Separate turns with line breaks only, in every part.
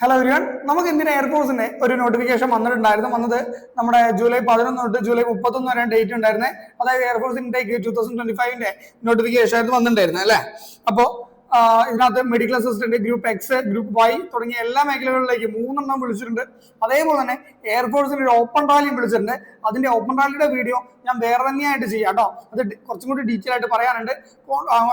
Hello everyone നമുക്ക് Indian എയർഫോഴ്സിന്റെ ഒരു നോട്ടിഫിക്കേഷൻ വന്നിട്ടുണ്ടായിരുന്നു. വന്നത് നമ്മുടെ ജൂലൈ പതിനൊന്ന് തൊട്ട് ജൂലൈ മുപ്പത്തൊന്ന് വരെ ഡേറ്റ് ഉണ്ടായിരുന്നത് അതായത് air force intake two thousand twenty ഫൈവിന്റെ notification ആയിരുന്നു വന്നിട്ടുണ്ടായിരുന്നത് അല്ലേ? അപ്പോ ആ, ഇതിനകത്ത് medical assistant group X group Y തുടങ്ങിയ എല്ലാ മേഖലകളിലേക്ക് മൂന്നെണ്ണം വിളിച്ചിട്ടുണ്ട്. അതേപോലെ തന്നെ എയർഫോഴ്സിന്റെ ഒരു ഓപ്പൺ റാലിയും വിളിച്ചിട്ടുണ്ട്. അതിന്റെ ഓപ്പൺ റാലിയുടെ വീഡിയോ ഞാൻ വേറെ തന്നെയായിട്ട് ചെയ്യാം കേട്ടോ. അത് കുറച്ചും കൂടി ഡീറ്റെയിൽ ആയിട്ട് പറയാനുണ്ട്.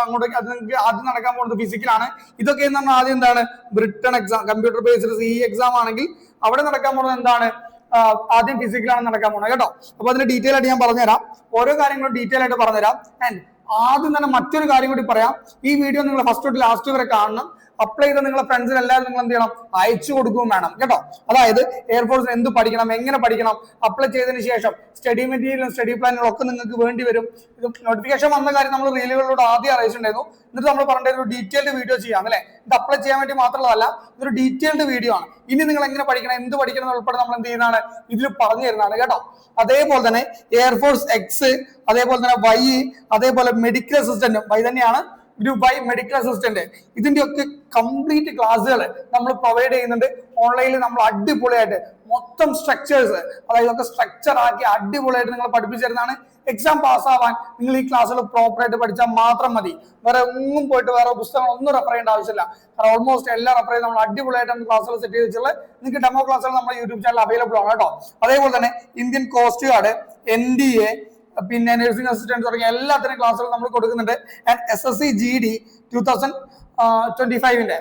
അങ്ങോട്ടേക്ക് അത് നിങ്ങൾക്ക് ആദ്യം നടക്കാൻ പോകുന്നത് ഫിസിക്കലാണ് ഇതൊക്കെ എന്ന് പറഞ്ഞാൽ ആദ്യം എന്താണ്? Written exam computer based C exam ആണെങ്കിൽ അവിടെ നടക്കാൻ പോകുന്നത് എന്താണ്? ആദ്യം ഫിസിക്കലാണ് നടക്കാൻ പോകുന്നത് കേട്ടോ. അപ്പൊ അതിന്റെ ഡീറ്റെയിൽ ആയിട്ട് ഞാൻ പറഞ്ഞുതരാം. ഓരോ കാര്യങ്ങളും ഡീറ്റെയിൽ ആയിട്ട് പറഞ്ഞുതരാം. ആൻഡ് ആദ്യം തന്നെ മറ്റൊരു കാര്യം കൂടി പറയാം. ഈ വീഡിയോ നിങ്ങൾ ഫസ്റ്റ് തൊട്ട് ലാസ്റ്റ് വരെ കാണണം. അപ്ലൈ ചെയ്ത നിങ്ങളെ ഫ്രണ്ട്സിന് എല്ലാവരും നിങ്ങൾ എന്ത് ചെയ്യണം? അയച്ചു കൊടുക്കുകയും വേണം. കേട്ടോ? അതായത് എയർഫോഴ്സിന് എന്ത് പഠിക്കണം എങ്ങനെ പഠിക്കണം അപ്ലൈ ചെയ്തതിന് ശേഷം സ്റ്റഡി മെറ്റീരിയലും സ്റ്റഡി പ്ലാനുകളും ഒക്കെ നിങ്ങൾക്ക് വേണ്ടി വരും. ഇത് നോട്ടിഫിക്കേഷൻ വന്ന കാര്യം നമ്മൾ റീലുകളിലൂടെ ആദ്യം അറിയിച്ചിട്ടുണ്ടായിരുന്നു. എന്നിട്ട് നമ്മൾ പറഞ്ഞ ഒരു ഡീറ്റെയിൽഡ് വീഡിയോ ചെയ്യാം അല്ലേ? ഇത് അപ്ലൈ ചെയ്യാൻ വേണ്ടി മാത്രമല്ല ഇതൊരു ഡീറ്റെയിൽഡ് വീഡിയോ ആണ്. ഇനി നിങ്ങൾ എങ്ങനെ പഠിക്കണം എന്ത് പഠിക്കണം ഉൾപ്പെടെ നമ്മൾ എന്ത് ചെയ്യുന്നതാണ് ഇതിൽ പറഞ്ഞു തരുന്നതാണ് കേട്ടോ? അതേപോലെ തന്നെ എയർഫോഴ്സ് എക്സ് അതേപോലെ തന്നെ വൈ അതേപോലെ മെഡിക്കൽ അസിസ്റ്റന്റും വൈ തന്നെയാണ് വൈ മെഡിക്കൽ അസിസ്റ്റന്റ് ഇതിന്റെ ഒക്കെ കംപ്ലീറ്റ് ക്ലാസ്സുകൾ നമ്മൾ പ്രൊവൈഡ് ചെയ്യുന്നുണ്ട് ഓൺലൈനിൽ നമ്മൾ അടിപൊളിയായിട്ട് മൊത്തം സ്ട്രക്ചേഴ്സ് അതായത് ഒക്കെ സ്ട്രക്ചർ ആക്കി അടിപൊളിയായിട്ട് നിങ്ങൾ പഠിപ്പിച്ചു തരുന്നതാണ്. എക്സാം പാസ്സാവാൻ നിങ്ങൾ ഈ ക്ലാസ്സുകൾ പ്രോപ്പറായിട്ട് പഠിച്ചാൽ മാത്രം മതി. വേറെ ഒന്നും പോയിട്ട് വേറെ പുസ്തകങ്ങൾ ഒന്നും റെഫർ ചെയ്യേണ്ട ആവശ്യമില്ല. കാരണം ഓൾമോസ്റ്റ് എല്ലാ റെഫർ ചെയ്ത് നമ്മൾ അടിപൊളിയായിട്ടാണ് ക്ലാസ്സുകൾ സെറ്റ് ചെയ്ത് വെച്ചിട്ടുള്ളത്. നിങ്ങൾക്ക് ഡെമോ ക്ലാസ്സുകൾ നമ്മുടെ യൂട്യൂബ് ചാനൽ അവൈലബിൾ ആണ് കേട്ടോ. അതേപോലെ തന്നെ Indian coast guard N D A പിന്നെ നഴ്സിംഗ് അസിസ്റ്റന്റ് തുടങ്ങിയ എല്ലാത്തിനും ക്ലാസ്സുകൾ നമ്മൾ കൊടുക്കുന്നുണ്ട്. And S S C G D two thousand twenty ഫൈവിന്റെ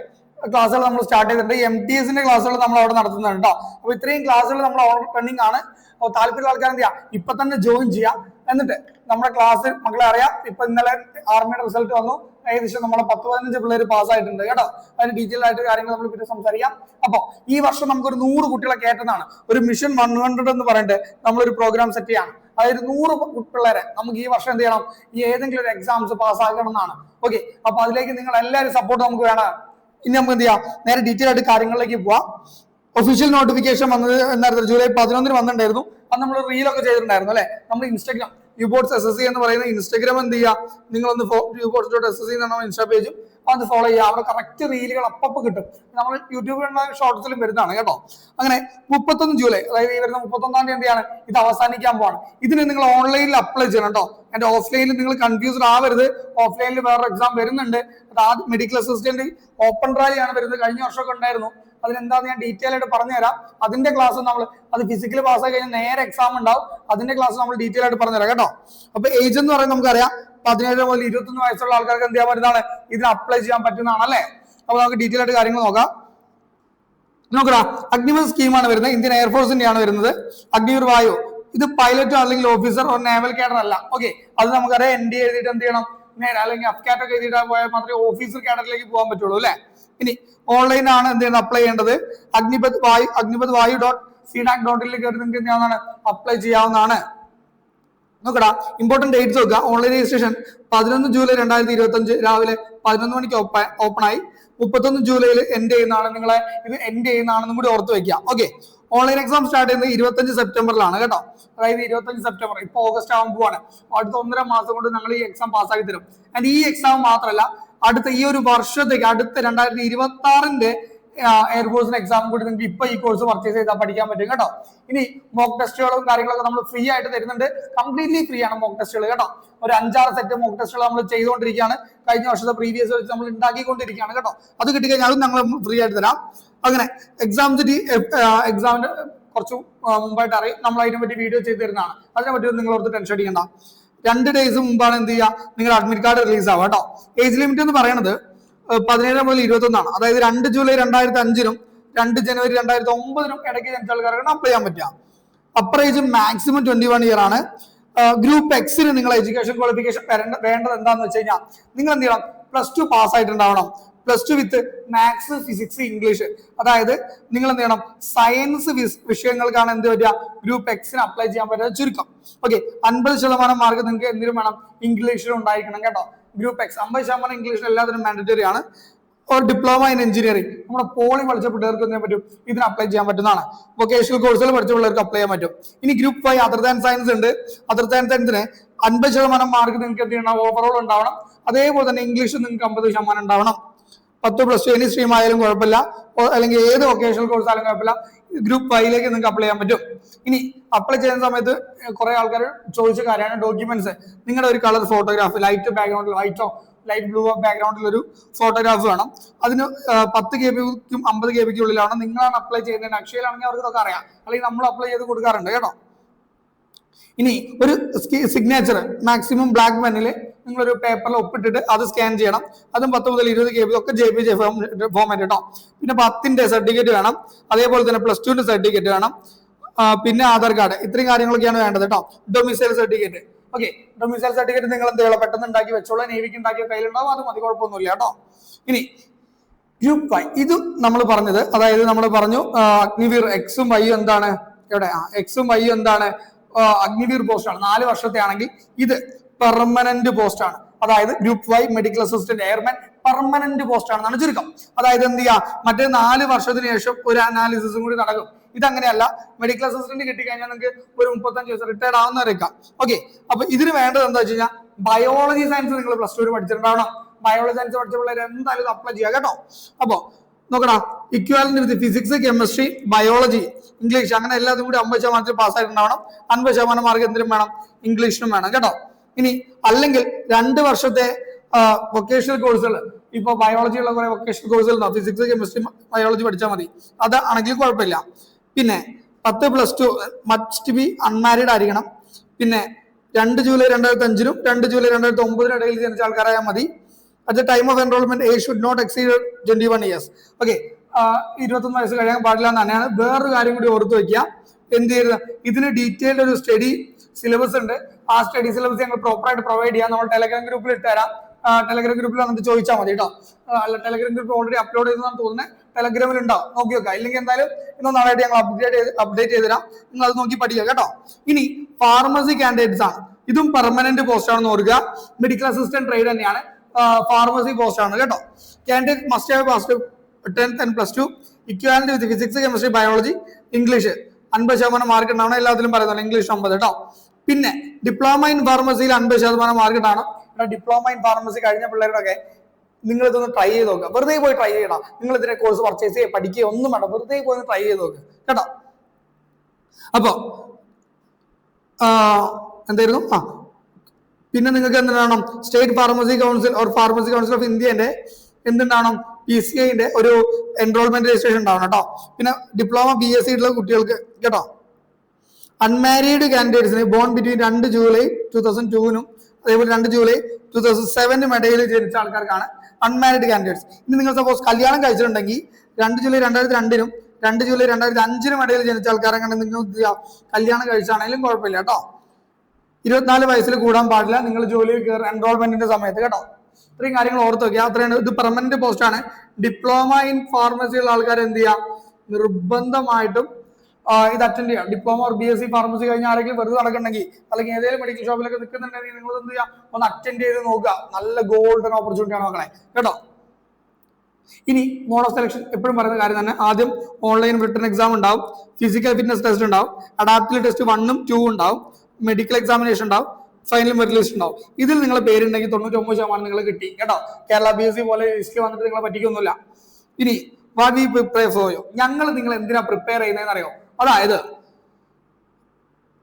ക്ലാസ്സുകൾ നമ്മൾ സ്റ്റാർട്ട് ചെയ്തിട്ടുണ്ട്. എം ടി എസിന്റെ ക്ലാസ്സുകൾ നമ്മൾ അവിടെ നടത്തുന്നുണ്ട് കേട്ടോ അപ്പൊ ഇത്രയും ക്ലാസ്സുകൾ നമ്മൾ റണ്ണിങ് ആണ്. അപ്പോൾ താല്പര്യമുള്ള ആൾക്കാർ എന്ത് ചെയ്യാം? ഇപ്പൊ തന്നെ ജോയിൻ ചെയ്യാം. എന്നിട്ട് നമ്മുടെ ക്ലാസ് മക്കളെ അറിയാം. ഇപ്പൊ ഇന്നലെ ആർമിയുടെ റിസൾട്ട് വന്നു. ഏകദേശം നമ്മളെ പത്ത് പതിനഞ്ച് പിള്ളേർ പാസ്സായിട്ടുണ്ട് കേട്ടോ. അതിന് ഡീറ്റെയിൽ ആയിട്ട് കാര്യങ്ങൾ നമ്മൾ പിന്നെ സംസാരിക്കാം. അപ്പൊ ഈ വർഷം നമുക്കൊരു നൂറ് കുട്ടികളെ കയറ്റുന്നതാണ് ഒരു മിഷൻ വൺ ഹൺഡ്രഡ് എന്ന് പറഞ്ഞിട്ട് നമ്മളൊരു പ്രോഗ്രാം സെറ്റ് ചെയ്യാണ്. അതായത് നൂറ് പിള്ളേരെ നമുക്ക് ഈ വർഷം എന്ത് ചെയ്യണം? ഈ ഏതെങ്കിലും ഒരു എക്സാംസ് പാസ്സാക്കണം എന്നാണ് ഓക്കെ അപ്പൊ അതിലേക്ക് നിങ്ങൾ എല്ലാവരും സപ്പോർട്ട് നമുക്ക് വേണം. ഇനി നമുക്ക് എന്ത് ചെയ്യാം? നേരെ ഡീറ്റെയിൽ ആയിട്ട് കാര്യങ്ങളിലേക്ക് പോവാം. ഒഫീഷ്യൽ നോട്ടിഫിക്കേഷൻ വന്നത് എന്തായിരുന്നു ജൂലൈ പതിനൊന്നിന് വന്നിട്ടുണ്ടായിരുന്നു. അത് നമ്മൾ റീലൊക്കെ ചെയ്തിട്ടുണ്ടായിരുന്നു അല്ലെ? നമ്മൾ Instagram uboats S S C എന്ന് പറയുന്ന ഇൻസ്റ്റാഗ്രാം എന്ത് ചെയ്യുക? നിങ്ങളൊന്ന് uboats dot S S C എന്നാണ് ഇൻസ്റ്റാ പേജും അത് ഫോളോ ചെയ്യുക. അവിടെ കറക്റ്റ് റീലുകൾ അപ്പപ്പ് കിട്ടും. നമ്മൾ യൂട്യൂബിലുള്ള ഷോർട്സിലും വരുന്നതാണ് കേട്ടോ. അങ്ങനെ മുപ്പത്തൊന്ന് ജൂലൈ അതായത് ഈ വരുന്ന മുപ്പത്തൊന്നാം തീയതി എന്ത് ഇത് അവസാനിക്കാൻ പോവാണ്. ഇതിന് നിങ്ങൾ ഓൺലൈനിൽ അപ്ലൈ ചെയ്യണം കേട്ടോ. എന്റെ ഓഫ്ലൈനിൽ നിങ്ങൾ കൺഫ്യൂസ്ഡ് ആവരുത്. ഓഫ്ലൈനിൽ വേറെ എക്സാം വരുന്നുണ്ട്. അത് ആ മെഡിക്കൽ അസിസ്റ്റന്റ് ഓപ്പൺ റാലിയാണ് വരുന്നത്. കഴിഞ്ഞ വർഷമൊക്കെ ഉണ്ടായിരുന്നു. അതിനെന്താന്ന് ഞാൻ ഡീറ്റെയിൽ ആയിട്ട് പറഞ്ഞുതരാം. അതിന്റെ ക്ലാസ് നമ്മൾ അത് ഫിസിക്കൽ പാസ്സായി കഴിഞ്ഞാൽ നേരെ എക്സാം ഉണ്ടാവും. അതിന്റെ ക്ലാസ് നമ്മൾ ഡീറ്റെയിൽ ആയിട്ട് പറഞ്ഞുതരാം കേട്ടോ. അപ്പൊ ഏജ് എന്ന് പറയുന്നത് നമുക്കറിയാം. പതിനേഴ് മുതൽ ഇരുപത്തൊന്ന് വയസ്സുള്ള ആൾക്കാർക്ക് എന്ത് ചെയ്യാൻ ഇതിന് അപ്ലൈ ചെയ്യാൻ പറ്റുന്നതാണ് അല്ലേ അപ്പൊ നമുക്ക് ഡീറ്റെയിൽ ആയിട്ട് കാര്യങ്ങൾ നോക്കാം. നോക്കടാ അഗ്നിവർ സ്കീമാണ് വരുന്നത്. ഇന്ത്യൻ എയർഫോഴ്സിന്റെ ആണ് വരുന്നത്. അഗ്നിവർ വായു. ഇത് പൈലറ്റോ അല്ലെങ്കിൽ ഓഫീസർ ഓർ നേവൽ കേഡർ അല്ല. ഓക്കെ അത് നമുക്കറിയാം. എൻ ഡി എഴുതിയിട്ട് എന്ത് ചെയ്യണം? നേരെ അല്ലെങ്കിൽ അഫ് കാറ്റൊക്കെ എഴുതിയിട്ട് പോയാൽ മാത്രമേ ഓഫീസർ കേഡറിലേക്ക് പോകാൻ പറ്റുള്ളൂ അല്ലെ? ഇനി ഓൺലൈൻ ആണ് എന്ത് ചെയ്യുന്നത്? അപ്ലൈ ചെയ്യേണ്ടത്. അഗ്നിപത് വായു അഗ്നിപത് വായു ഡോട്ട് സിഡാക് ഡോട്ട് ഇനിൽ കയറി നിങ്ങൾക്ക് എന്താണ് അപ്ലൈ ചെയ്യാവുന്നതാണ്. നോക്കടാ ഇമ്പോർട്ടന്റ് ഡേറ്റ്സ് നോക്കുക. ഓൺലൈൻ രജിസ്ട്രേഷൻ പതിനൊന്ന് ജൂലൈ രണ്ടായിരത്തി ഇരുപത്തി അഞ്ച് രാവിലെ പതിനൊന്ന് മണിക്ക് ഓപ്പൺ ആയി. മുപ്പത്തൊന്ന് ജൂലൈയിൽ എൻഡ് ചെയ്യുന്നതാണ് നിങ്ങളെ ഇത് എൻഡ് ചെയ്യുന്നതാണെന്നും കൂടി ഓർത്ത് വെക്കുക. ഓക്കെ ഓൺലൈൻ എക്സാം സ്റ്റാർട്ട് ചെയ്യുന്നത് ഇരുപത്തഞ്ച് സെപ്റ്റംബറിലാണ് കേട്ടോ. അതായത് ഇരുപത്തഞ്ച് സെപ്റ്റംബർ. ഇപ്പൊ ഓഗസ്റ്റ് ആവാൻ പോവാണ്. അടുത്ത ഒന്നര മാസം കൊണ്ട് ഞങ്ങൾ ഈ എക്സാം പാസ്സാക്കി തരും. ആൻഡ് ഈ എക്സാം മാത്രമല്ല അടുത്ത ഈ ഒരു വർഷത്തേക്ക് അടുത്ത രണ്ടായിരത്തി ഇരുപത്തി ആറിന്റെ എയർഫോഴ്സിന് എക്സാം കൂടി നിങ്ങൾക്ക് ഇപ്പൊ ഈ കോഴ്സ് പർച്ചേസ് ചെയ്താൽ പഠിക്കാൻ പറ്റും കേട്ടോ. ഇനി മോക്ക് ടെസ്റ്റുകളും കാര്യങ്ങളൊക്കെ നമ്മൾ ഫ്രീ ആയിട്ട് തരുന്നുണ്ട്. കംപ്ലീറ്റ്ലി ഫ്രീ ആണ് മോക്ക് ടെസ്റ്റുകൾ കേട്ടോ. ഒരു അഞ്ചാറ് സെറ്റ് മോക്ക് ടെസ്റ്റുകൾ നമ്മൾ ചെയ്തുകൊണ്ടിരിക്കുകയാണ്. കഴിഞ്ഞ വർഷത്തെ പ്രീവിയസ് വെച്ച് നമ്മൾ ഉണ്ടാക്കിക്കൊണ്ടിരിക്കുകയാണ് കേട്ടോ. അത് കിട്ടിക്കഴിഞ്ഞാൽ അതും ഞങ്ങൾ ഫ്രീ ആയിട്ട് തരാം. അങ്ങനെ എക്സാം എക്സാമിന്റെ കുറച്ച് മുമ്പായിട്ട് അറിയും. നമ്മൾ അതിനെ പറ്റി വീഡിയോ ചെയ്ത് തരുന്നതാണ്. അതിനെ പറ്റി നിങ്ങൾ ഓർത്ത് ടെൻഷൻ അടിക്കണ്ട. രണ്ട് ഡേയ്സ് മുമ്പാണ് എന്ത് ചെയ്യുക? നിങ്ങൾ അഡ്മിറ്റ് കാർഡ് റിലീസ് ആവുക കേട്ടോ. ഏജ് ലിമിറ്റ് എന്ന് പറയുന്നത് പതിനേഴ് മുതൽ ഇരുപത്തൊന്നാണ്. അതായത് രണ്ട് ജൂലൈ രണ്ടായിരത്തി അഞ്ചിനും രണ്ട് ജനുവരി രണ്ടായിരത്തി ഒമ്പതിനും ഇടയ്ക്ക് ജനിച്ച ആൾക്കാർക്കാണ് അപ്ലൈ ചെയ്യാൻ പറ്റുക upper age maximum twenty one year ആണ് ഗ്രൂപ്പ് എക്സിന് നിങ്ങൾ എഡ്യൂക്കേഷൻ ക്വാളിഫിക്കേഷൻ വേണ്ടത് എന്താന്ന് വെച്ച് കഴിഞ്ഞാൽ നിങ്ങൾ എന്ത് ചെയ്യണം? Plus two pass ആയിട്ടുണ്ടാവണം. Plus two with maths physics English അതായത് നിങ്ങൾ എന്ത് ചെയ്യണം? സയൻസ് വിഷയങ്ങൾക്കാണ് എന്ത് പറ്റുക? ഗ്രൂപ്പ് എക്സിന് അപ്ലൈ ചെയ്യാൻ പറ്റുന്ന ചുരുക്കം. ഓക്കെ അൻപത് ശതമാനം മാർക്ക് നിങ്ങൾക്ക് എന്തിനും വേണം? ഇംഗ്ലീഷിൽ ഉണ്ടായിരിക്കണം കേട്ടോ. ഗ്രൂപ്പ് എക്സ് അമ്പത് ശതമാനം ഇംഗ്ലീഷിൽ എല്ലാത്തിനും മാൻഡറ്ററി ആണ്. ഒരു ഡിപ്ലോമ ഇൻ എഞ്ചിനീയറിംഗ് നമ്മുടെ പോളി പഠിച്ച പിള്ളേർക്ക് എന്ത് പറ്റും? ഇതിന് അപ്ലൈ ചെയ്യാൻ പറ്റുന്നതാണ്. വൊക്കേഷണൽ കോഴ്സുകൾ പഠിച്ച പിള്ളേർക്ക് അപ്ലൈ ചെയ്യാൻ പറ്റും. ഇനി group five other than science ഉണ്ട്. അതർ ദാൻ സയൻസിന് അൻപത് ശതമാനം മാർക്ക് നിങ്ങൾക്ക് എന്ത് ചെയ്യണം? ഓവറോൾ ഉണ്ടാവണം. അതേപോലെ തന്നെ ഇംഗ്ലീഷ് നിങ്ങൾക്ക് അമ്പത് ശതമാനം ഉണ്ടാവണം. പത്ത് പ്ലസ് ടു എനി സ്ട്രീം ആയാലും കുഴപ്പമില്ല. അല്ലെങ്കിൽ ഏത് വൊക്കേഷണൽ കോഴ്സ് ആയാലും കുഴപ്പമില്ല. ഗ്രൂപ്പ് വൈയിലേക്ക് നിങ്ങൾക്ക് അപ്ലൈ ചെയ്യാൻ പറ്റും. ഇനി അപ്ലൈ ചെയ്യുന്ന സമയത്ത് കുറെ ആൾക്കാർ ചോദിച്ച കാര്യമാണ് ഡോക്യുമെന്റ്സ് നിങ്ങളുടെ ഒരു കളർ ഫോട്ടോഗ്രാഫ് ലൈറ്റ് ബാക്ക്ഗ്രൗണ്ടിൽ വൈറ്റോ ലൈറ്റ് ബ്ലൂ ബാക്ക്ഗ്രൗണ്ടിൽ ഒരു ഫോട്ടോഗ്രാഫ് വേണം. അതിന് പത്ത് കെ ബിക്കും അമ്പത് കെ ബിക്കും ഉള്ളിലാണ് നിങ്ങളാണ് അപ്ലൈ ചെയ്യുന്നത് അക്ഷയിലാണെങ്കിൽ അവർക്ക് ഇതൊക്കെ അറിയാം. അല്ലെങ്കിൽ നമ്മൾ അപ്ലൈ ചെയ്ത് കൊടുക്കാറുണ്ട് കേട്ടോ. ഇനി ഒരു സിഗ്നേച്ചർ മാക്സിമം ബ്ലാക്ക് പെന്നിൽ നിങ്ങളൊരു പേപ്പറിൽ ഒപ്പിട്ടിട്ട് അത് സ്കാൻ ചെയ്യണം. അതും പത്ത് മുതൽ ഇരുപത് കെ ബി ഒക്കെ ജെ പി ജെ ഫോമാറ്റ് കേട്ടോ പിന്നെ പത്തിന്റെ സർട്ടിഫിക്കറ്റ് വേണം. അതേപോലെ തന്നെ പ്ലസ് ടുവിന്റെ സർട്ടിഫിക്കറ്റ് വേണം. പിന്നെ ആധാർ കാർഡ് ഇത്രയും കാര്യങ്ങളൊക്കെയാണ് വേണ്ടത് കേട്ടോ. Domicile certificate okay domicile certificate നിങ്ങൾ എന്ത് പെട്ടെന്ന് ഉണ്ടാക്കി വെച്ചോളൂ. നേവിക്ക് ഉണ്ടാക്കിയ കയ്യിലുണ്ടാവും. അത് മതി കുഴപ്പമൊന്നുമില്ല കേട്ടോ. ഇനി ഗ്രൂപ്പ് വൈ ഇത് നമ്മൾ പറഞ്ഞത് അതായത് നമ്മൾ പറഞ്ഞു അഗ്നിവീർ എക്സും വൈ എന്താണ്? എവിടെ? എക്സും വൈ എന്താണ്? അഗ്നിവീർ പോസ്റ്റ് ആണ്. നാല് വർഷത്തെ ആണെങ്കിൽ ഇത് പെർമനന്റ് പോസ്റ്റ് ആണ്. അതായത് group Y medical assistant airman permanent post ആണെന്നാണ് ചുരുക്കം. അതായത് എന്ത് ചെയ്യാ? മറ്റേ നാല് വർഷത്തിന് ശേഷം ഒരു അനാലിസിസും കൂടി നടക്കും. ഇതങ്ങനെയല്ല. മെഡിക്കൽ അസിസ്റ്റന്റ് കിട്ടിക്കഴിഞ്ഞാൽ നിങ്ങൾക്ക് ഒരു മുപ്പത്തഞ്ച് ദിവസം റിട്ടയർഡ് ആവുന്നവരേക്കാം ഓക്കെ അപ്പൊ ഇതിന് വേണ്ടത് എന്താ വെച്ച് കഴിഞ്ഞാൽ ബയോളജി സയൻസ് നിങ്ങൾ പ്ലസ് ടു പഠിച്ചിട്ടുണ്ടാവണം. ബയോളജി സയൻസ് പഠിച്ച പിള്ളേർ എന്തായാലും അപ്ലൈ ചെയ്യുക കേട്ടോ. അപ്പോ നോക്കടാ equality with physics chemistry biology English അങ്ങനെ എല്ലാതും കൂടി അമ്പത് ശതമാനത്തിൽ പാസ്സായിട്ടുണ്ടാവണം അൻപത് ശതമാനം മാർക്ക് എന്തിനും വേണം? ഇംഗ്ലീഷിനും വേണം കേട്ടോ. ഇനി അല്ലെങ്കിൽ രണ്ട് വർഷത്തെ വൊക്കേഷണൽ കോഴ്സുകൾ ഇപ്പൊ ബയോളജി ഉള്ള കുറെ വൊക്കേഷണൽ കോഴ്സുകൾ ഉണ്ടാവും ഫിസിക്സ് കെമിസ്ട്രി ബയോളജി പഠിച്ചാൽ മതി. അത് ആണെങ്കിൽ കുഴപ്പമില്ല. പിന്നെ പത്ത് plus two must be unmarried ആയിരിക്കണം. പിന്നെ രണ്ട് ജൂലൈ രണ്ടായിരത്തി അഞ്ചിനും രണ്ട് ജൂലൈ രണ്ടായിരത്തി ഒമ്പതിനും ഇടയിൽ ജനിച്ച ആൾക്കാരായാൽ മതി. At the time of enrolment age should not exceed twenty one years okay ഇരുപത്തൊന്ന് വയസ്സ് കഴിയാൻ പാടില്ല എന്ന് തന്നെയാണ് വേറൊരു കാര്യം കൂടി ഓർത്ത് വെക്കുക എന്ത് ചെയ്യരുത്? ഇതിന് ഡീറ്റെയിൽഡ് ഒരു സ്റ്റഡി സിലബസ് ഉണ്ട്. ആ സ്റ്റഡി സിലബസ് ഞങ്ങൾ പ്രോപ്പർ ആയിട്ട് പ്രൊവൈഡ് ചെയ്യാം. നമ്മൾ ടെലഗ്രാം ഗ്രൂപ്പിൽ ഇട്ടുതരാം ടെലഗ്രാം ഗ്രൂപ്പിൽ വന്നിട്ട് ചോദിച്ചാൽ മതി കേട്ടോ അല്ല ടെലഗ്രാം ഗ്രൂപ്പ് ഓൾറെഡി അപ്ലോഡ് ചെയ്തെന്നാണ് തോന്നുന്നത് ടെലഗ്രാമിൽ ഉണ്ടാവും നോക്കി വെക്കാം. ഇല്ലെങ്കിൽ എന്തായാലും ഇന്നോ നാളായിട്ട് ഞങ്ങൾ അപ്ഡേറ്റ് ചെയ്ത് അപ്ഡേറ്റ് ചെയ്ത് തരാം. നിങ്ങൾ അത് നോക്കി പഠിക്കുക കേട്ടോ. ഇനി ഫാർമസി കാൻഡിഡേറ്റ്സ് ആണ്. ഇതും പെർമനന്റ് പോസ്റ്റ് ആണെന്ന് ഓർക്കുക. മെഡിക്കൽ അസിസ്റ്റന്റ് ട്രേഡ് തന്നെയാണ്. ഫാർമസി പോസ്റ്റ് ആണ് കേട്ടോ. Candidate must have passed tenth and plus two equality with physics chemistry biology English അൻപത് ശതമാനം മാർക്ക് ഉണ്ടാവണം. എല്ലാത്തിലും പറയുന്നത് ഇംഗ്ലീഷ് അമ്പത് കേട്ടോ പിന്നെ ഡിപ്ലോമ ഇൻ ഫാർമസിയിൽ അൻപത് ശതമാനം മാർക്കറ്റ് ആണ് ഡിപ്ലോമ ഇൻ ഫാർമസി കഴിഞ്ഞ പിള്ളേരുടെയൊക്കെ നിങ്ങൾ ഇതൊന്ന് ട്രൈ ചെയ്ത് നോക്കുക വെറുതെ പോയി ട്രൈ ചെയ്യണം. നിങ്ങൾ ഇതിനെ കോഴ്സ് പർച്ചേസ് ചെയ്യുക പഠിക്കുക ഒന്നും വേണ്ട. വെറുതെ പോയി ട്രൈ ചെയ്ത് നോക്കുക കേട്ടോ? അപ്പോ ആ, എന്തായിരുന്നു? ആ. പിന്നെ നിങ്ങൾക്ക് എന്താണ് state pharmacy council or pharmacy council of ഇന്ത്യന്റെ എന്തുണ്ടാവണം? പി സി ഐന്റെ ഒരു എൻറോൾമെന്റ് രജിസ്ട്രേഷൻ ഉണ്ടാവണം കേട്ടോ. പിന്നെ ഡിപ്ലോമ ബി എസ് സി ഉള്ള കുട്ടികൾക്ക് കേട്ടോ? അൺമാരീഡ് കാൻഡിഡേറ്റ്സിന് ബോൺ ബിറ്റ്വീൻ രണ്ട് ജൂലൈ ടൂ തൗസൻഡ് ടൂവിനും അതേപോലെ രണ്ട് ജൂലൈ ടൂ തൗസൻഡ് സെവനും ഇടയിൽ ജനിച്ച ആൾക്കാർക്കാണ് അൺമാരീഡ് കാൻഡിഡേറ്റ്സ് ഇനി നിങ്ങൾ സപ്പോസ് കല്യാണം കഴിച്ചിട്ടുണ്ടെങ്കിൽ രണ്ട് ജൂലൈ രണ്ടായിരത്തി രണ്ടിനും രണ്ട് ജൂലൈ രണ്ടായിരത്തി അഞ്ചിനും ഇടയിൽ ജനിച്ച ആൾക്കാരെ കണ്ട് നിങ്ങൾ കല്യാണം കഴിച്ചാണെങ്കിലും കുഴപ്പമില്ല കേട്ടോ. ഇരുപത്തിനാല് വയസ്സിൽ കൂടാൻ പാടില്ല. നിങ്ങൾ ജോലിയിൽ കയറി എൻറോൾമെന്റിന്റെ സമയത്ത് കേട്ടോ. ഇത്രയും കാര്യങ്ങൾ ഓർത്ത് വെക്കുക അത്രയാണ് ഇത് പെർമനന്റ് പോസ്റ്റ് ആണ്. ഡിപ്ലോമ ഇൻ ഫാർമസി ഉള്ള ആൾക്കാർ എന്ത് ചെയ്യാം? നിർബന്ധമായിട്ടും ഇത് അറ്റൻഡ് ചെയ്യാം. Diploma or B S C pharmacy കഴിഞ്ഞ ആരെങ്കിലും വെറുതെ നടക്കണമെങ്കിൽ അല്ലെങ്കിൽ ഏതെങ്കിലും മെഡിക്കൽ ഷോപ്പിലൊക്കെ നിൽക്കുന്നുണ്ടെങ്കിൽ നിങ്ങൾ എന്ത് ചെയ്യാം? ഒന്ന് അറ്റൻഡ് ചെയ്ത് നോക്കുക. നല്ല ഗോൾഡൻ ഓപ്പർച്യൂണിറ്റി ആണ് മക്കളെ. കേട്ടോ? ഇനി മോഡ് ഓഫ് സെലക്ഷൻ എപ്പോഴും പറയുന്ന കാര്യം തന്നെ ആദ്യം ഓൺലൈൻ റിട്ടൺ എക്സാം ഉണ്ടാവും. ഫിസിക്കൽ ഫിറ്റ്നസ് ടെസ്റ്റ് ഉണ്ടാവും. അഡാപ്റ്റീവ് ടെസ്റ്റ് വണ്ണും ടൂ ഉണ്ടാവും. മെഡിക്കൽ എക്സാമിനേഷൻ ഉണ്ടാവും. ഫൈനൽ മെറിറ്റ് ലിസ്റ്റ് ഉണ്ടാവും. ഇതിൽ നിങ്ങളെ പേരുണ്ടെങ്കിൽ തൊണ്ണൂറ്റൊമ്പത് ശതമാനം നിങ്ങൾ കിട്ടി. കേട്ടോ? കേരള ബി എസ് സി പോലെ ലിസ്റ്റ് വന്നിട്ട് നിങ്ങളെ പറ്റിക്കൊന്നുമില്ല. ഇനി what we prepare for you ഞങ്ങൾ നിങ്ങൾ എന്തിനാ പ്രിപ്പയർ ചെയ്യുന്നതെന്ന് അറിയോ അതായത്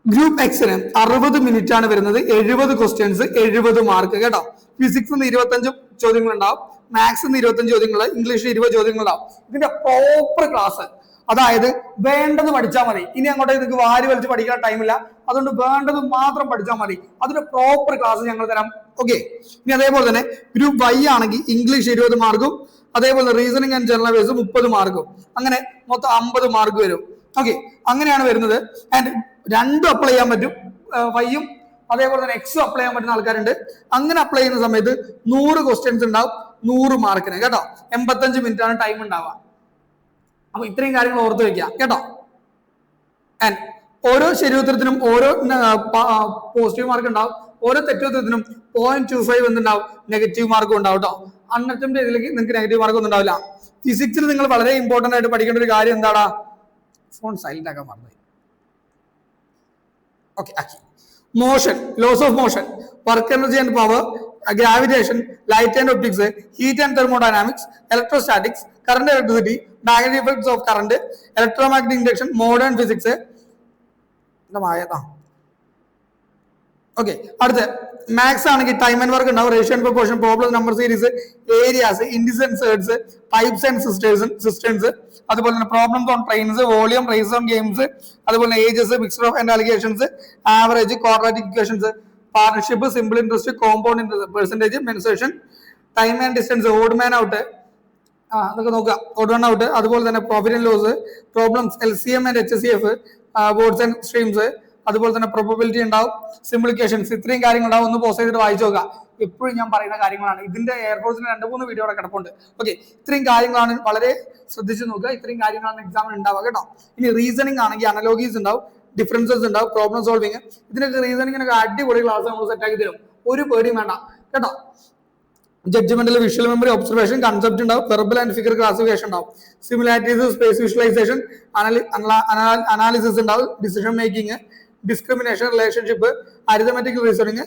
ഗ്രൂപ്പ് എക്സിന് അറുപത് മിനിറ്റ് ആണ് വരുന്നത്. എഴുപത് ക്വസ്റ്റ്യൻസ് എഴുപത് മാർക്ക് കേട്ടോ. ഫിസിക്സ് നിന്ന് ഇരുപത്തഞ്ച് ചോദ്യങ്ങൾ ഉണ്ടാവും മാത്സ് നിന്ന് ഇരുപത്തഞ്ച് ചോദ്യങ്ങൾ ഇംഗ്ലീഷിൽ ഇരുപത് ചോദ്യങ്ങൾ ഉണ്ടാവും ഇതിന്റെ പ്രോപ്പർ ക്ലാസ് അതായത് വേണ്ടത് പഠിച്ചാൽ മതി. ഇനി അങ്ങോട്ട് നിങ്ങൾക്ക് വാരി വലിച്ച് പഠിക്കാൻ ടൈമില്ല അതുകൊണ്ട് വേണ്ടത് മാത്രം പഠിച്ചാൽ മതി. അതിന്റെ പ്രോപ്പർ ക്ലാസ് ഞങ്ങൾ തരാം. ഓക്കെ ഇനി അതേപോലെ തന്നെ ഗ്രൂപ്പ് വൈ ആണെങ്കിൽ ഇംഗ്ലീഷ് ഇരുപത് മാർക്കും അതേപോലെ റീസണിങ് ആൻഡ് ജനറൽ അവേഴ്സ് മുപ്പത് മാർക്കും അങ്ങനെ മൊത്തം അമ്പത് മാർക്ക് വരും. ഓക്കെ അങ്ങനെയാണ് വരുന്നത്. ആൻഡ് രണ്ടും അപ്ലൈ ചെയ്യാൻ പറ്റും. വൈയും അതേപോലെ തന്നെ എക്സും അപ്ലൈ ചെയ്യാൻ പറ്റുന്ന ആൾക്കാരുണ്ട്. അങ്ങനെ അപ്ലൈ ചെയ്യുന്ന സമയത്ത് നൂറ് ക്വസ്റ്റ്യൻസ് ഉണ്ടാവും. നൂറ് മാർക്കിന് കേട്ടോ? എൺപത്തഞ്ച് മിനിറ്റ് ആണ് ടൈം ഉണ്ടാവുക. അപ്പൊ ഇത്രയും കാര്യങ്ങൾ ഓർത്ത് വെക്കുക. കേട്ടോ? ആൻഡ് ഓരോ ശരിയുത്തരത്തിനും ഓരോ പോസിറ്റീവ് മാർക്ക് ഉണ്ടാവും. ഓരോ തെറ്റുത്തരത്തിനും പോയിന്റ് ടു ഫൈവ് എന്തുണ്ടാവും? നെഗറ്റീവ് മാർക്കും ഉണ്ടാവും കേട്ടോ. അൺഅറ്റംപ്റ്റ് ചെയ്തില്ലെങ്കിൽ നിങ്ങൾക്ക് നെഗറ്റീവ് മാർക്ക് ഒന്നും ഉണ്ടാവില്ല. ഫിസിക്സിൽ നിങ്ങൾ വളരെ ഇമ്പോർട്ടന്റ് ആയിട്ട് പഠിക്കേണ്ട ഒരു കാര്യം എന്താടാ? ഫോൺ സൈലന്റ് ആക്കാൻ മറന്നുപോയി. ഓക്കെ ആക്കി. Motion laws of motion work energy and power gravitation light and optics heat and thermodynamics electrostatics current electricity magnetic effects of current electromagnetic induction modern physics ആ ഓക്കെ അടുത്ത. മാത്സ് ആണെങ്കിൽ time and work ഉണ്ടാവും. റേഷ്യൻ proportion problem number series areas ഇൻഡിസെൻസേഴ്സ് pipes and cisterns systems അതുപോലെ തന്നെ problems on trains volume races on games അതുപോലെ ages mixture of and alligations average quadratic equations partnership simple interest compound interest percentage mensuration time and distance odd man out ആ അതൊക്കെ നോക്കുക odd one out അതുപോലെ തന്നെ profit and loss problems L C M and H C F boats and streams അതുപോലെ തന്നെ probability ഉണ്ടാവും. സിംപ്ലിക്കേഷൻസ് ഇത്രയും കാര്യങ്ങൾ ഉണ്ടാവും ഒന്ന് പോസ്റ്റ് ചെയ്തിട്ട് വായിച്ചു നോക്കുക. എപ്പോഴും ഞാൻ പറയുന്ന കാര്യങ്ങളാണ്. ഇതിന്റെ എയർഫോഴ്സിന് രണ്ട് മൂന്ന് വീഡിയോ അവിടെ കിടപ്പുണ്ട്. ഓക്കെ ഇത്രയും കാര്യങ്ങളാണ് വളരെ ശ്രദ്ധിച്ചു നോക്കുക. ഇത്രയും കാര്യങ്ങളാണ് എക്സാമിൽ ഉണ്ടാവുക കേട്ടോ. ഇനി റീസണിങ് ആണെങ്കിൽ അനലോഗീസ് ഉണ്ടാവും. ഡിഫറൻസസ് ഉണ്ടാവും. പ്രോബ്ലം സോൾവിങ് ഇതിനൊക്കെ റീസണിങ്ങിനൊക്കെ അടിപൊളി ക്ലാസ് നമ്മൾ സെറ്റ് ആക്കി തരും. ഒരു പേടിയും വേണ്ട. കേട്ടോ. ജഡ്ജ്മെന്റിൽ വിഷ്വൽ മെമ്മറി ഒബ്സർവേഷൻ കൺസെപ്റ്റ് ഉണ്ടാവും. വെർബൽ ആൻഡ് ഫിഗർ ക്ലാസിഫിക്കേഷൻ ഉണ്ടാവും. സിമിലാരിറ്റീസ് സ്പേസ് വിഷ്വലൈസേഷൻ അനാലിസിസ് ഉണ്ടാവും. Decision making discrimination relationship arithmetical reasoning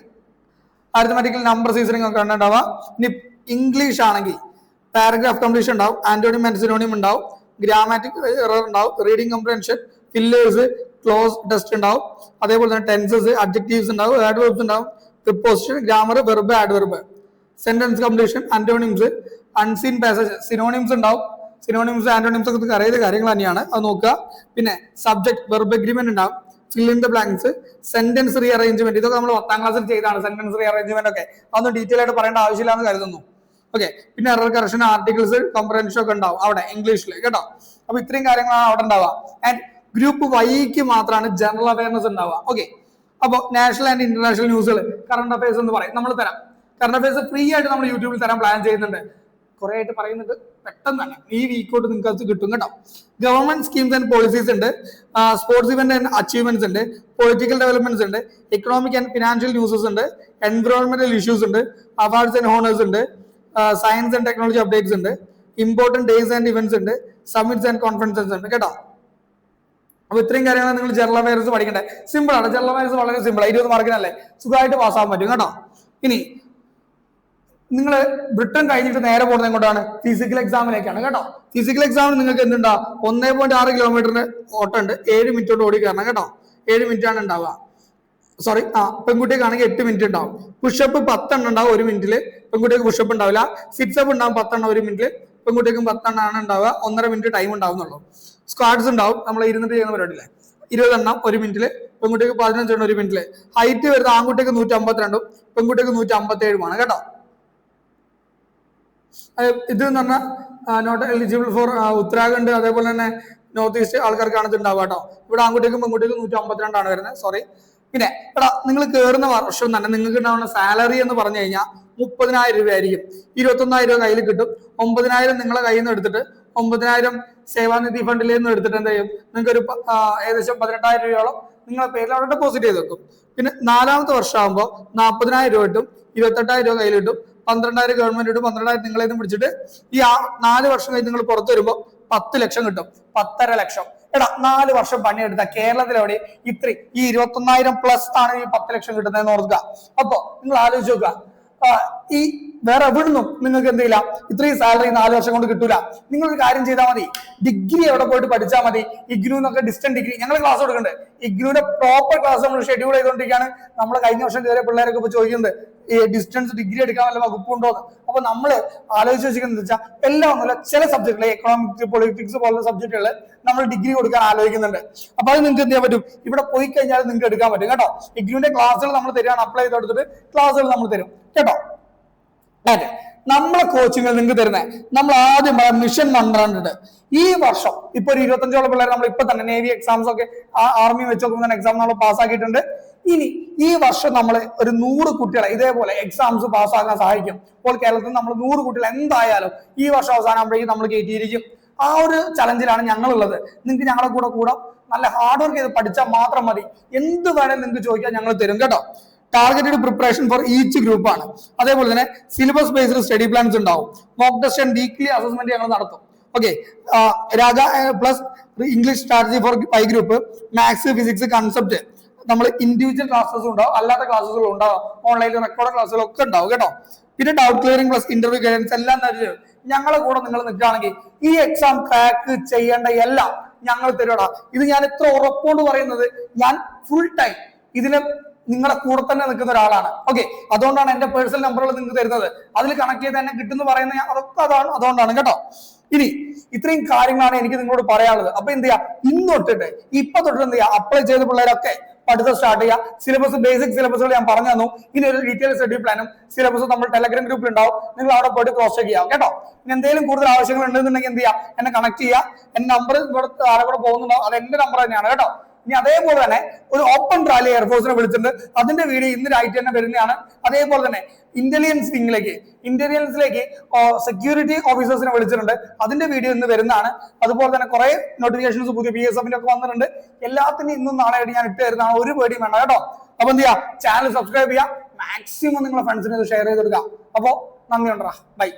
arithmetical number reasoning ഒക്കെ ഉണ്ടാവുക ഇനി ഇംഗ്ലീഷ് ആണെങ്കിൽ പാരഗ്രാഫ് കംപ്ലീഷൻ ഉണ്ടാവും ആന്റോണിയം ആൻഡ് സിനോണിയം ഉണ്ടാവും ഗ്രാമാറ്റിക് എറർ ഉണ്ടാവും reading comprehension fillers cloze test ഉണ്ടാവും. അതേപോലെ തന്നെ ടെൻസസ് അഡ്ജക്റ്റീവ്സ് ഉണ്ടാവും ആഡ്വർബ്സ് ഉണ്ടാവും preposition grammar verb adverb sentence completion antonyms unseen passage synonyms ഉണ്ടാവും. സിനോണിംസ് ആന്റോണിംസ് ഒക്കെ അറിയുന്ന കാര്യങ്ങൾ തന്നെയാണ്. അത് നോക്കുക. പിന്നെ സബ്ജക്ട് വെർബ് അഗ്രിമെന്റ് ഉണ്ടാവും. Fill in the blanks sentence rearrangement ഇതൊക്കെ നമ്മൾ പത്താം ക്ലാസ്സിൽ ചെയ്താണ് സെന്റൻസ് റീ അറേഞ്ച്മെന്റ് ഒക്കെ. അതൊന്നും ഡീറ്റെയിൽ ആയിട്ട് പറയേണ്ട ആവശ്യമില്ലാന്ന് കരുതുന്നു. ഓക്കെ പിന്നെ എറർ കറക്ഷൻ ആർട്ടിക്കിൾസ് കംപ്രൻഷൻ ഒക്കെ ഉണ്ടാവും അവിടെ ഇംഗ്ലീഷിൽ കേട്ടോ? അപ്പൊ ഇത്രയും കാര്യങ്ങളാണ് അവിടെ ഉണ്ടാവുക. ആൻഡ് ഗ്രൂപ്പ് വൈക്ക് മാത്രമാണ് ജനറൽ അവയർനെസ് ഉണ്ടാവുക. ഓക്കെ അപ്പോൾ നാഷണൽ ആൻഡ് ഇന്റർനാഷണൽ ന്യൂസുകൾ കറണ്ട് അഫയേഴ്സ് എന്ന് പറയും. നമ്മൾ തരാം. കറണ്ട് അഫയേഴ്സ് ഫ്രീ ആയിട്ട് നമ്മൾ യൂട്യൂബിൽ തരാൻ പ്ലാൻ ചെയ്യുന്നുണ്ട്. കുറെ ആയിട്ട് പറയുന്നുണ്ട്. പെട്ടെന്ന് തന്നെ ഈ വീക്കോട്ട് നിങ്ങൾക്ക് അത് കിട്ടും കേട്ടോ. ഗവൺമെന്റ് സ്കീംസ് ആൻഡ് പോളിസീസ് ഉണ്ട്. സ്പോർട്സ് ഇവന്റ് ആൻഡ് അച്ചീവ്മെന്റ്സ് ഉണ്ട്. പൊളിറ്റിക്കൽ ഡെവലപ്മെന്റ്സ് ഉണ്ട്. എക്കണോമിക് ആൻഡ് ഫിനാൻഷ്യൽ ന്യൂസസ് ഉണ്ട്. എൻവറോൺമെന്റൽ ഇഷ്യൂസ് ഉണ്ട്. അവാർഡ്സ് ആൻഡ് ഹോണേഴ്സ് ഉണ്ട്. സയൻസ് ആൻഡ് ടെക്നോളജി അപ്ഡേറ്റ്സ് ഉണ്ട്. ഇമ്പോർട്ടന്റ് ഡേയ്സ് ആൻഡ് ഇവന്റ്സ് ഉണ്ട്. സമ്മിറ്റ്സ് ആൻഡ് കോൺഫറൻസസ് ഉണ്ട്. കേട്ടോ? അപ്പൊ ഇത്രയും കാര്യങ്ങൾ നിങ്ങൾ ജനറൽ അവയർസ് പഠിക്കണ്ടേ സിമ്പിൾ ആണ്. ജനറൽ അവയർസ് വളരെ സിമ്പിൾ ഇരുപത് മാർക്കിനല്ലേ സുഖമായിട്ട് പാസ്സാകാൻ പറ്റും കേട്ടോ. ഇനി നിങ്ങൾ ബ്രിട്ടൻ കഴിഞ്ഞിട്ട് നേരെ പോകുന്നത് എങ്ങോട്ടാണ്? ഫിസിക്കൽ എക്സാമിലേക്കാണ് കേട്ടോ. ഫിസിക്കൽ എക്സാമിന് നിങ്ങൾക്ക് എന്തുണ്ടാ? ഒന്നേ പോയിന്റ് ആറ് കിലോമീറ്ററിന് ഓട്ടം ഉണ്ട് ഏഴ് മിനിറ്റ് കൊണ്ട് ഓടി കയറണം കേട്ടോ. ഏഴ് മിനിറ്റ് ആണ് ഉണ്ടാവുക. സോറി ആ പെൺകുട്ടിക്കാണെങ്കിൽ എട്ട് മിനിറ്റ് ഉണ്ടാവും. പുഷപ്പ് പത്തെണ്ണം ഉണ്ടാവും ഒരു മിനിറ്റിൽ പെൺകുട്ടിക്ക് പുഷപ്പ് ഉണ്ടാവില്ല. സിറ്റ്സ് അപ്പ് ഉണ്ടാവും പത്തെണ്ണം ഒരു മിനിറ്റിൽ പെൺകുട്ടിക്കും പത്തെണ്ണമാണ് ഉണ്ടാവുക. ഒന്നര മിനിറ്റ് ടൈം ഉണ്ടാവുന്നുള്ളൂ സ്ക്വാഡ്സ് ഉണ്ടാവും. നമ്മൾ ഇരുന്നിട്ട് ചെയ്യുന്ന പരിപാടിയില്ലേ? ഇരുപതെണ്ണം ഒരു മിനിറ്റിൽ പെൺകുട്ടിക്ക് പതിനഞ്ചെണ്ണം ഒരു മിനിറ്റിൽ ഹൈറ്റ് വരുന്ന ആൺകുട്ടിക്ക് നൂറ്റി അമ്പത്തിരണ്ടും പെൺകുട്ടിക്ക് നൂറ്റി അമ്പത്തി ഏഴുമാണ് കേട്ടോ. ഇത് എന്ന് പറഞ്ഞാൽ നോട്ട് എലിജിബിൾ ഫോർ ഉത്തരാഖണ്ഡ് അതേപോലെ തന്നെ നോർത്ത് ഈസ്റ്റ് ആൾക്കാർക്കാണ് ഇത് ഉണ്ടാവുക കേട്ടോ. ഇവിടെ ആൺകുട്ടിക്കും പെൺകുട്ടിക്കും നൂറ്റി അമ്പത്തിരണ്ടാണ് വരുന്നത്. സോറി പിന്നെ എടാ നിങ്ങൾ കയറുന്ന വർഷം തന്നെ നിങ്ങൾക്ക് ഉണ്ടാവുന്ന സാലറി എന്ന് പറഞ്ഞു കഴിഞ്ഞാൽ മുപ്പതിനായിരം രൂപ ആയിരിക്കും ഇരുപത്തൊന്നായിരം രൂപ കയ്യിൽ കിട്ടും. ഒമ്പതിനായിരം നിങ്ങളെ കയ്യിൽ നിന്ന് എടുത്തിട്ട് ഒമ്പതിനായിരം സേവാനിധി ഫണ്ടിൽ നിന്ന് എടുത്തിട്ട് എന്ത് ചെയ്യും? നിങ്ങൾക്ക് ഒരു ഏകദേശം പതിനെട്ടായിരം രൂപയോളം നിങ്ങളെ പേരിൽ അവിടെ ഡെപ്പോസിറ്റ് ചെയ്ത് വെക്കും. പിന്നെ നാലാമത്തെ വർഷമാകുമ്പോൾ നാൽപ്പതിനായിരം രൂപ കിട്ടും. ഇരുപത്തെട്ടായിരം രൂപ കയ്യിൽ കിട്ടും. പന്ത്രണ്ടായിരം ഗവൺമെന്റ് ഇടും. പന്ത്രണ്ടായിരം നിങ്ങളേതും പിടിച്ചിട്ട് ഈ ആ നാല് വർഷം കഴിഞ്ഞ് നിങ്ങൾ പുറത്തു വരുമ്പോൾ പത്ത് ലക്ഷം കിട്ടും. പത്തര ലക്ഷം. എടാ നാല് വർഷം പണിയെടുത്ത കേരളത്തിലെവിടെ ഇത്ര. ഈ ഇരുപത്തൊന്നായിരം പ്ലസ് ആണ് ഈ പത്ത് ലക്ഷം കിട്ടുന്നതെന്ന് ഓർക്കുക. അപ്പൊ നിങ്ങൾ ആലോചിച്ച് നോക്കുക. ഈ വേറെ എവിടുന്നും നിങ്ങൾക്ക് എന്ത് ചെയ്യില്ല ഇത്രയും സാലറി നാല് വർഷം കൊണ്ട് കിട്ടൂല. നിങ്ങൾ ഒരു കാര്യം ചെയ്താൽ മതി. ഡിഗ്രി എവിടെ പോയിട്ട് പഠിച്ചാൽ മതി? ഇഗ്നു എന്നൊക്കെ ഡിസ്റ്റന്റ് ഡിഗ്രി. ഞങ്ങൾ ക്ലാസ് കൊടുക്കുന്നുണ്ട്. ഇഗ്നുവിന്റെ പ്രോപ്പർ ക്ലാസ് നമ്മൾ ഷെഡ്യൂൾ ചെയ്തുകൊണ്ടിരിക്കുകയാണ് നമ്മൾ കഴിഞ്ഞ വർഷം കയറിയ പിള്ളേരൊക്കെ ഇപ്പൊ ചോദിക്കുന്നത് ഈ ഡിസ്റ്റൻസ് ഡിഗ്രി എടുക്കാൻ വല്ല ഉണ്ടോ അപ്പൊ നമ്മൾ ആലോചിച്ച് വെച്ചിരിക്കുന്നത് വെച്ചാൽ എല്ലാം ഒന്നുമില്ല ചില സബ്ജക്റ്റുകൾ എക്കണോമിക്സ് പൊളിറ്റിക്സ് പോലുള്ള സബ്ജക്റ്റുകൾ നമ്മൾ ഡിഗ്രി കൊടുക്കാൻ ആലോചിക്കുന്നുണ്ട്. അപ്പൊ അത് നിങ്ങൾക്ക് എന്ത് ചെയ്യാൻ പറ്റും? ഇവിടെ പോയി കഴിഞ്ഞാൽ നിങ്ങൾക്ക് എടുക്കാൻ പറ്റും കേട്ടോ? ഡിഗ്രിയുടെ ക്ലാസ്സുകൾ നമ്മൾ തരികയാണ് അപ്ലൈ ചെയ്ത് കൊടുത്തിട്ട് ക്ലാസ്സുകൾ നമ്മൾ തരും കേട്ടോ? അതെ നമ്മളെ കോച്ചിങ്ങിൽ നിങ്ങൾക്ക് തരുന്നത് നമ്മൾ ആദ്യം പറയാം മിഷൻ ഹൺഡ്രഡ് ഈ വർഷം ഇപ്പൊ ഒരു ഇരുപത്തഞ്ചോളം പിള്ളേർ നമ്മൾ ഇപ്പൊ തന്നെ നേവി എക്സാംസ് ഒക്കെ ആർമി വെച്ച് നോക്കുമ്പോൾ എക്സാം നമ്മൾ പാസ്സാക്കിയിട്ടുണ്ട് ഇനി ഈ വർഷം നമ്മൾ ഒരു നൂറ് കുട്ടികളെ ഇതേപോലെ എക്സാംസ് പാസ്സാക്കാൻ സഹായിക്കും. ഇപ്പോൾ കേരളത്തിൽ നമ്മൾ നൂറ് കുട്ടികൾ എന്തായാലും ഈ വർഷം അവസാനമാകുമ്പോഴേക്കും നമ്മൾ കയറ്റിയിരിക്കും ആ ഒരു ചലഞ്ചിലാണ് ഞങ്ങളുള്ളത്. നിങ്ങൾക്ക് ഞങ്ങളെ കൂടെ കൂടെ. നല്ല ഹാർഡ് വർക്ക് ചെയ്ത് പഠിച്ചാൽ മാത്രം മതി. എന്ത് വേണേലും നിങ്ങൾക്ക് ചോദിക്കാൻ ഞങ്ങൾ തരും കേട്ടോ. Targeted preparation for each group ആണ്. അതേപോലെ തന്നെ സിലബസ് ബേസ്ഡ് സ്റ്റഡി പ്ലാൻസ് ഉണ്ടാവും. Mock test and weekly assessment ഞങ്ങൾ നടത്തും okay Raja plus English strategy for Y group maths physics concept നമ്മൾ ഇൻഡിവിജ്വൽ ക്ലാസ്സസ് ഉണ്ടാവും അല്ലാത്ത ക്ലാസ്സുകളും ഉണ്ടാവും. ഓൺലൈൻ റെക്കോർഡ് ക്ലാസ്സുകളും ഒക്കെ ഉണ്ടാവും കേട്ടോ. പിന്നെ doubt clearing plus interview guidance എല്ലാം തരും. ഞങ്ങളെ കൂടെ നിങ്ങൾ നിൽക്കുകയാണെങ്കിൽ ഈ എക്സാം ക്രാക്ക് ചെയ്യേണ്ട എല്ലാം ഞങ്ങൾ തരുവാടാ. ഇത് ഞാൻ ഇത്ര ഉറപ്പോണ്ട് പറയുന്നത് ഞാൻ ഫുൾ ടൈം ഇതിന് നിങ്ങളുടെ കൂടെ തന്നെ നിൽക്കുന്ന ഒരാളാണ്. ഓക്കെ അതുകൊണ്ടാണ് എന്റെ പേഴ്സണൽ നമ്പറുകൾ നിങ്ങൾക്ക് തരുന്നത്. അതിൽ കണക്ട് ചെയ്ത് എന്നെ കിട്ടുന്ന പറയുന്ന അതൊക്കെ അതാണ് അതുകൊണ്ടാണ് കേട്ടോ. ഇനി ഇത്രയും കാര്യങ്ങളാണ് എനിക്ക് നിങ്ങളോട് പറയാനുള്ളത്. അപ്പൊ എന്ത് ചെയ്യാ? ഇന്ന് തൊട്ടിട്ട് ഇപ്പൊ തൊട്ടിട്ട് എന്ത് ചെയ്യാ? അപ്ലൈ ചെയ്ത പിള്ളേരൊക്കെ പഠിത്തം സ്റ്റാർട്ട് ചെയ്യുക. സിലബസ് ബേസിക് സിലബസുകൾ ഞാൻ പറഞ്ഞു തന്നു. ഇനി ഒരു ഡീറ്റെയിൽ സ്റ്റഡി പ്ലാനും സിലബസ് നമ്മൾ ടെലഗ്രാം ഗ്രൂപ്പിൽ ഉണ്ടാവും. നിങ്ങൾ അവിടെ പോയിട്ട് ക്രോസ് ചെക്ക് ചെയ്യാം കേട്ടോ? ഇനി എന്തെങ്കിലും കൂടുതൽ ആവശ്യങ്ങൾ ഉണ്ടെന്നുണ്ടെങ്കിൽ എന്ത് ചെയ്യാം എന്നെ കണക്ട് ചെയ്യുക. എന്റെ നമ്പർ ഇവിടെ ആരെ കൂടെ പോകുന്നുണ്ടോ? അത് എന്റെ നമ്പർ തന്നെയാണ്. കേട്ടോ? ഇനി അതേപോലെ തന്നെ ഒരു ഓപ്പൺ റാലി എയർഫോഴ്സിനെ വിളിച്ചിട്ടുണ്ട്. അതിന്റെ വീഡിയോ ഇന്ന് രായിട്ട് തന്നെ വരുന്നതാണ്. അതേപോലെ തന്നെ ഇന്റലിജൻസ് വിങ്ങിലേക്ക് ഇന്റലിജൻസിലേക്ക് സെക്യൂരിറ്റി ഓഫീസേഴ്സിനെ വിളിച്ചിട്ടുണ്ട്. അതിന്റെ വീഡിയോ ഇന്ന് വരുന്നതാണ്. അതുപോലെ തന്നെ കുറെ നോട്ടിഫിക്കേഷൻസ് പുതിയ പി എസ് എഫിന്റെ ഒക്കെ വന്നിട്ടുണ്ട്. എല്ലാത്തിനും ഇന്നും നാളെ ഞാൻ ഇട്ട് തരുന്നതാണ്. ഒരു പേടിയും വേണ്ട കേട്ടോ. അപ്പൊ എന്ത് ചെയ്യാം? ചാനൽ സബ്സ്ക്രൈബ് ചെയ്യാം. മാക്സിമം നിങ്ങളുടെ ഫ്രണ്ട്സിനെ ഷെയർ ചെയ്ത് കൊടുക്കാം. അപ്പോ നന്ദി ഉണ്ടാ ബൈ